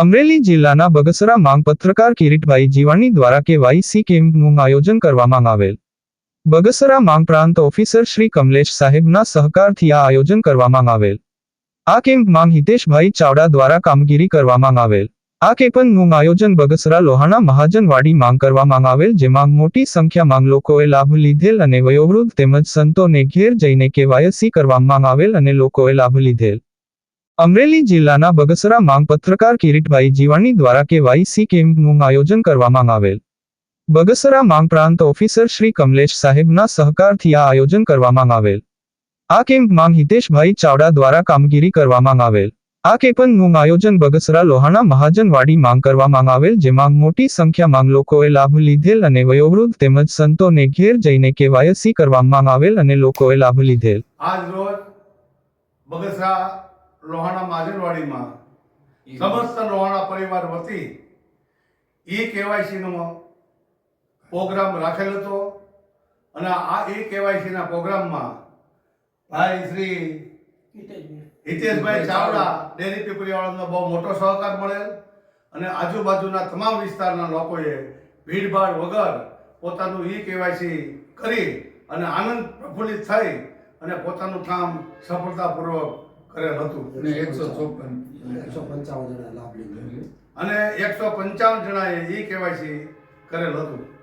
અમરેલી જિલ્લાના બગસરા માંગ પત્રકાર કિરીટભાઈ જીવાણી દ્વારા કેવાયસી કેમ્પનું આયોજન કરવામાં આવેલ. બગસરા માંગ પ્રાંત ઓફિસર શ્રી કમલેશ સાહેબના સહકારથી આ આયોજન કરવામાં આવેલ. આ કેમ્પમાં હિતેશભાઈ ચાવડા દ્વારા કામગીરી કરવામાં આવેલ. આ કેમ્પનું આયોજન બગસરા લોહાણા મહાજનવાડી માંગ કરવામાં આવેલ, જેમાં મોટી સંખ્યામાં લોકોએ લાભ લીધેલ અને વયોવૃદ્ધ તેમજ સંતોને ઘેર જઈને કેવાયસી કરવામાં આવેલ અને લોકોએ લાભ લીધેલ. અમરેલી જિલ્લાના બગસરા માંગ પત્રકાર કિરીટભાઈ જીવાણી દ્વારા કેવાયસી કેમ્પનું આયોજન કરવામાં આવેલ. બગસરા માંગ પ્રાંત ઓફિસર શ્રી કમલેશ સાહેબના સહકારથી આ આયોજન કરવામાં આવેલ. આ કેમ્પમાં હિતેશભાઈ ચાવડા દ્વારા કામગીરી કરવામાં આવેલ. આ કેમ્પનું આયોજન બગસરા લોહાણા મહાજનવાડી માંગ કરવામાં આવેલ, જેમાં મોટી સંખ્યામાં લોકોએ લાભ લીધેલ અને વયોવૃદ્ધ તેમજ સંતોને ઘેર જઈને કેવાયસી કરવામાં આવેલ અને લોકોએ લાભ લીધેલ. આજ રોજ બગસરા લોહાણા માજનવાડીમાં સમસ્ત લોહાણા પરિવાર વતી ઈ કેવાયસીનો પ્રોગ્રામ રાખેલ હતો અને આ ઈ કેવાયસીના પ્રોગ્રામમાં ભાઈ શ્રી હિતેશભાઈ ચાવડા ડેરી પીપરીવાળાનો બહુ મોટો સહકાર મળેલ અને આજુબાજુના તમામ વિસ્તારના લોકોએ ભીડભાડ વગર પોતાનું ઈ કેવાયસી કરી અને આનંદ પ્રફુલ્લિત થઈ અને પોતાનું કામ સફળતાપૂર્વક કરેલ હતું. અને એકસો ચોપન. એકસો પંચાવન જણા લાભ લીધો અને એકસો પંચાવન જણાએ ઈ કેવાયસી કરેલ હતું.